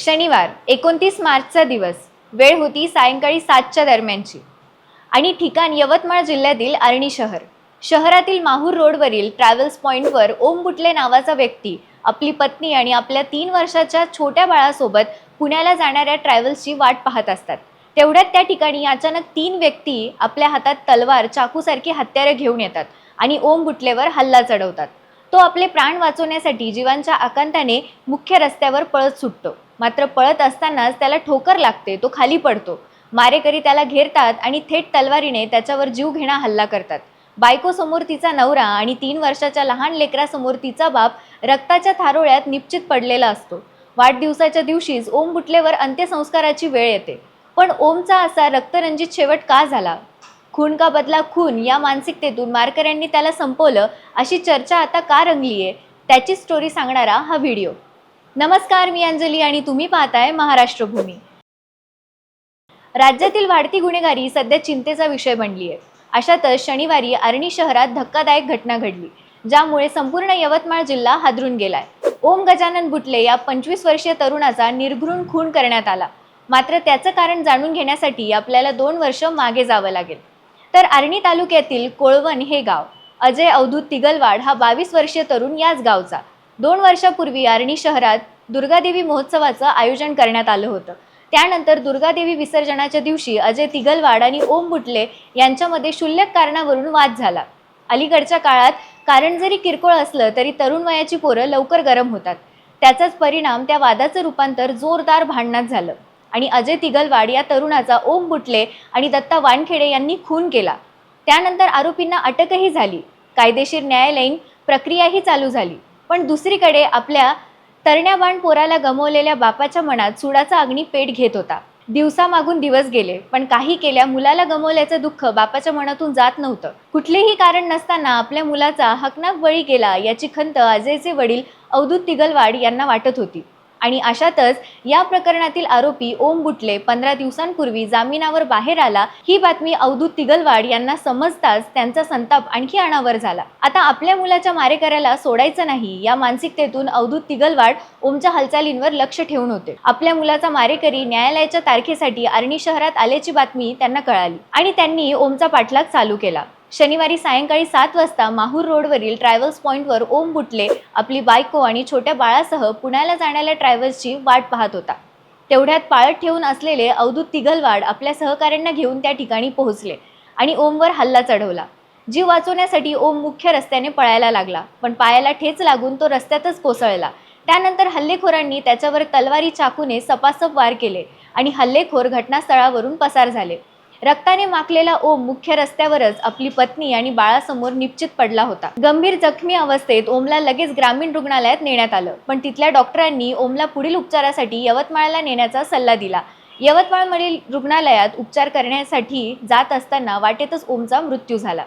शनिवार एकोणतीस मार्चचा दिवस. वेळ होती सायंकाळी सातच्या दरम्यानची. आणि ठिकाण यवतमाळ जिल्ह्यातील आर्णी शहर. शहरातील माहूर रोडवरील ट्रॅव्हल्स पॉईंटवर ओम बुटले नावाचा व्यक्ती आपली पत्नी आणि आपल्या तीन वर्षाच्या छोट्या बाळासोबत पुण्याला जाणाऱ्या ट्रॅव्हल्सची वाट पाहत असतात. तेवढ्यात त्या ठिकाणी अचानक तीन व्यक्ती आपल्या हातात तलवार चाकूसारखी हत्यारे घेऊन येतात आणि ओम बुटलेवर हल्ला चढवतात. तो आपले प्राण वाचवण्यासाठी जीवांच्या आकांताने मुख्य रस्त्यावर पळत सुटतो. मात्र पळत असतानाच त्याला ठोकर लागते तो खाली पडतो. मारेकरी त्याला घेरतात आणि थेट तलवारीने त्याच्यावर जीव घेणा हल्ला करतात. बायकोसमोर तिचा नवरा आणि तीन वर्षाच्या लहान लेकरासमोर तिचा बाप रक्ताच्या थारोळ्यात निश्चित पडलेला असतो. वाढदिवसाच्या दिवशीच ओम बुटलेवर अंत्यसंस्काराची वेळ येते. पण ओमचा असा रक्तरंजित शेवट का झाला? खून का बदला खून या मानसिकतेतून मारकऱ्यांनी त्याला संपवलं अशी चर्चा आता का रंगली आहे त्याची स्टोरी सांगणारा हा व्हिडिओ नमस्कार मी अंजली आणि तुम्ही पाहताय महाराष्ट्र भूमी राज्यातील वाढती गुन्हेगारी सध्या चिंतेचा विषय बनली आहे अशातच शनिवारी आर्णी शहरात धक्कादायक घटना घडली ज्यामुळे संपूर्ण यवतमाळ जिल्हा हादरून गेलाय. ओम गजानन बुटले या पंचवीस वर्षीय तरुणाचा निर्घृण खून करण्यात आला. मात्र त्याचं कारण जाणून घेण्यासाठी आपल्याला दोन वर्ष मागे जावं लागेल. तर आर्णी तालुक्यातील कोळवण हे गाव अजय अवधूत तिगलवाड हा बावीस वर्षीय तरुण याच गावचा. दोन वर्षापूर्वी आर्णी शहरात दुर्गादेवी महोत्सवाचं आयोजन करण्यात आलं होतं. त्यानंतर दुर्गादेवी विसर्जनाच्या दिवशी अजय तिगलवाड आणि ओम बुटले यांच्यामध्ये क्षुल्लक कारणावरून वाद झाला. अलीकडच्या काळात कारण जरी किरकोळ असलं तरी तरुण वयाची पोरं लवकर गरम होतात. त्याचाच परिणाम त्या वादाचं रूपांतर जोरदार भांडणात झालं आणि अजय तिगलवाड या तरुणाचा ओम बुटले आणि दत्ता वानखेडे यांनी खून केला. त्यानंतर आरोपींना अटकही झाली. कायदेशीर न्यायालयीन प्रक्रियाही चालू झाली. पण दुसरीकडे आपल्या तरण्याबाण पोराला गमवलेल्या बापाच्या मनात सुडाचा अग्नी पेट घेत होता. दिवसामागून दिवस गेले पण काही केल्या मुलाला गमवल्याचं दुःख बापाच्या मनातून जात नव्हतं. कुठलेही कारण नसताना आपल्या मुलाचा हकनाक बळी गेला याची खंत अजयचे वडील अवधूत तिगलवाड यांना वाटत होती. आणि अशातच या प्रकरणातील आरोपी ओम बुटले पंधरा दिवसांपूर्वी जामिनावर बाहेर आला. ही बातमी अवधूत तिगलवाड यांना समजताच त्यांचा संताप आणखी अनावर झाला. आता आपल्या मुलाच्या मारेकऱ्याला सोडायचं नाही या मानसिकतेतून अवधूत तिगलवाड ओमच्या हालचालींवर लक्ष ठेवून होते. आपल्या मुलाचा मारेकरी न्यायालयाच्या तारखेसाठी आर्णी शहरात आल्याची बातमी त्यांना कळाली आणि त्यांनी ओमचा पाठलाग चालू केला. शनिवारी सायंकाळी सात वाजता माहूर रोडवरील ट्रॅव्हल्स पॉईंटवर ओम बुटले आपली बायको आणि छोट्या बाळासह पुण्याला जाणाऱ्या ट्रॅव्हल्सची वाट पाहत होता. तेवढ्यात पाळत ठेवून असलेले अवधूत तिघलवाड आपल्या सहकाऱ्यांना घेऊन त्या ठिकाणी पोहोचले आणि ओमवर हल्ला चढवला. जीव वाचवण्यासाठी ओम मुख्य रस्त्याने पळायला लागला पण पायाला ठेच लागून तो रस्त्यातच कोसळला. त्यानंतर हल्लेखोरांनी त्याच्यावर तलवारी चाकूने सपासप वार केले आणि हल्लेखोर घटनास्थळावरून पसार झाले. रक्ताने माखलेला ओम मुख्य रस्त्यावरच आपली पत्नी आणि बाळासमोर निश्चित पडला होता. गंभीर जखमी अवस्थेत ओमला लगेच ग्रामीण रुग्णालयात नेण्यात आलं. पण तिथल्या डॉक्टरांनी ओमला पुढील उपचारासाठी यवतमाळला नेण्याचा सल्ला दिला. यवतमाळमधील रुग्णालयात उपचार करण्यासाठी जात असताना वाटेतच ओमचा मृत्यू झाला.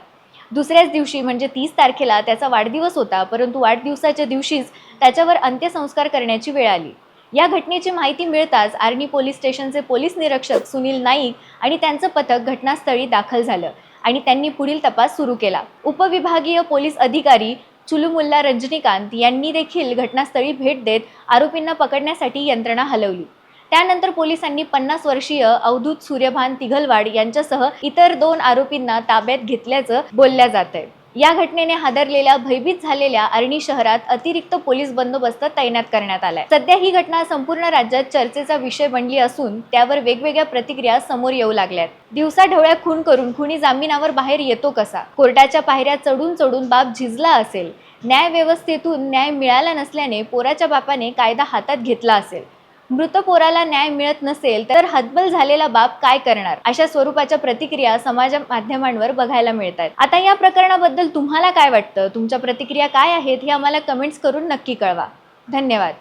दुसऱ्याच दिवशी म्हणजे तीस तारखेला त्याचा वाढदिवस होता परंतु वाढदिवसाच्या दिवशीच त्याच्यावर अंत्यसंस्कार करण्याची वेळ आली. या घटनेची माहिती मिळताच आर्णी पोलीस स्टेशनचे पोलीस निरीक्षक सुनील नाईक आणि त्यांचं पथक घटनास्थळी दाखल झालं आणि त्यांनी पुढील तपास सुरू केला. उपविभागीय पोलीस अधिकारी चुलुमुल्ला रजनीकांत यांनी देखील घटनास्थळी भेट देत आरोपींना पकडण्यासाठी यंत्रणा हलवली. त्यानंतर पोलिसांनी पन्नास वर्षीय अवधूत सूर्यभान तिघलवाड यांच्यासह इतर दोन आरोपींना ताब्यात घेतल्याचं बोलल्या जात आहे या घटनेने हादरलेल्या भयभीत झालेल्या आर्णी शहरात अतिरिक्त पोलीस बंदोबस्त तैनात करण्यात आलाय. सध्या ही घटना संपूर्ण राज्यात चर्चेचा विषय बनली असून त्यावर वेगवेगळ्या प्रतिक्रिया समोर येऊ लागल्यात. दिवसा ढवळ्या खून करून खुनी जामिनावर बाहेर येतो कसा? कोर्टाच्या पायऱ्या चढून चढून बाप झिजला असेल. न्यायव्यवस्थेतून न्याय मिळाला नसल्याने पोराच्या बापाने कायदा हातात घेतला असेल. मृत पोराला न्याय मिळत नसेल तर हतबल झालेला बाप काय करणार? अशा स्वरूपाच्या प्रतिक्रिया समाज माध्यमांवर बघायला मिळत आहेत आता या प्रकरणाबद्दल तुम्हाला काय वाटतं? तुमच्या प्रतिक्रिया काय आहेत हे आम्हाला कमेंट्स करून नक्की कळवा. धन्यवाद.